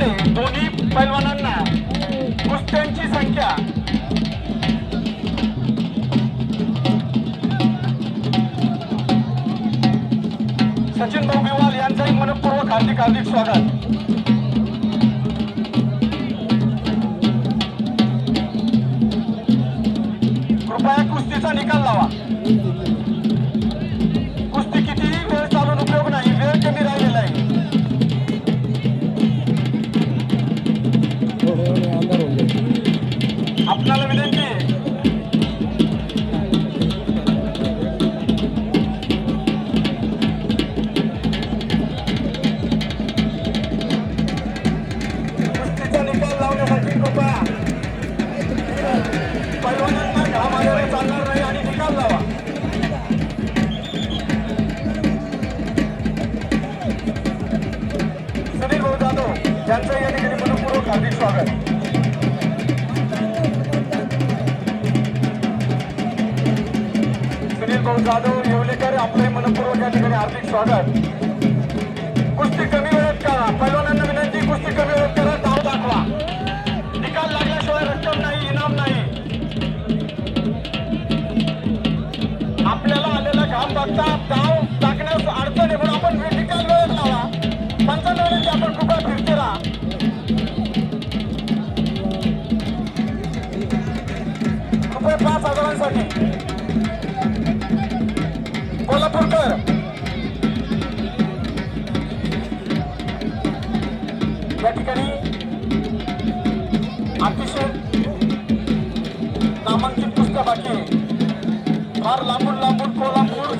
बरोबर दोन्ही पैलवानांना कुस्त्यांची संख्या. सचिन भाऊ बिवाल यांचंही मनपूर्वक हार्दिक हार्दिक स्वागत. आपल्याला विनंती स्वागत सुनील भाऊ जाधव येवलेकर आपले मनपूर्वक या ठिकाणी हार्दिक स्वागत. कुस्ती कमी वेळेत करा. पैलवानांना विनंती कुस्ती कमी वेळेत करा. धाव दाखवा. निकाल लागल्याशिवाय रक्कम नाही इनाम नाही. आपल्याला आलेला घाम बघता धाव कोल्हापूरकर. या ठिकाणी अतिशय नामांकित पुस्तक बाकी फार लांबून लांबून कोल्हापूर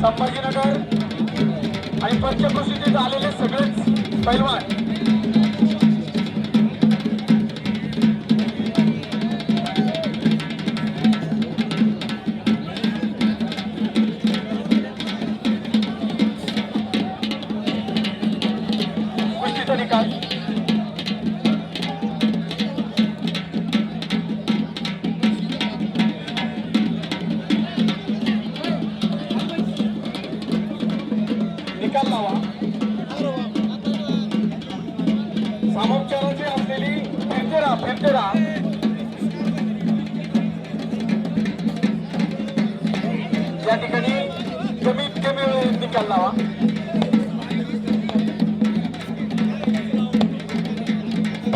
संभाजीनगर आणि पंचकृषीत आलेले सगळेच पैलवान. निकाल लावा. सामोपचाराची असलेली फिरते राहा या ठिकाणी कमीत कमी वेळेत निकाल लावा.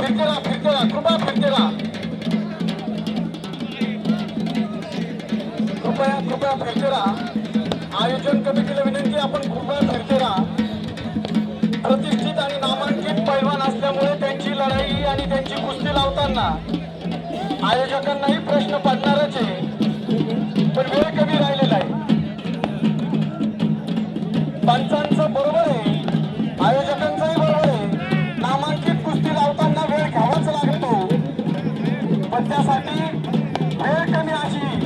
फिरते राहा कृपा राहा कृपया कृपया कृपया आयोजन कमिटीला विनंती आपण आयोजकांनाही प्रश्न पडणारच आहे. पण वेळ कमी राहिलेला आहे. पंचांचं बरोबर आहे. आयोजकांचंही बरोबर आहे. नामांकित कुस्ती लावताना वेळ घ्यावाच लागतो. पण त्यासाठी वेळ कमी अशी.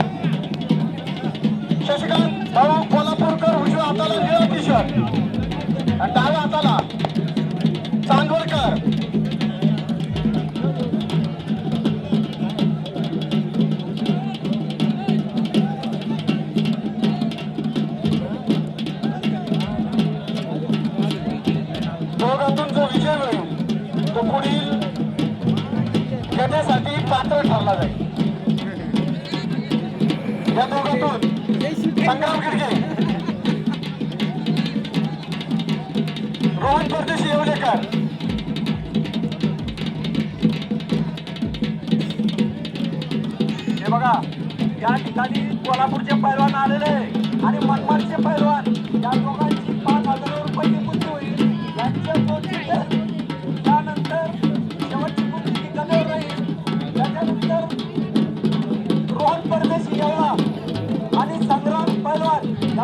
शशिकांत भाऊ कोल्हापूरकर उजव्या हाताला निळा टी शर्ट पात्र जाईल. या दोघातून संग्राम गिरगे रोहन परदेशी येवलेकर. हे बघा या ठिकाणी कोल्हापूरचे पैलवान आलेले.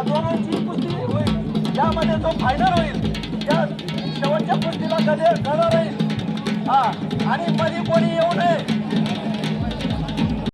पैलवान या दोघांची कुस्ती होईल. यामध्ये जो फायनल होईल त्या शेवटच्या कुस्तीला कधी गदा राहील हा आणि मध्ये कोणी येऊ नये.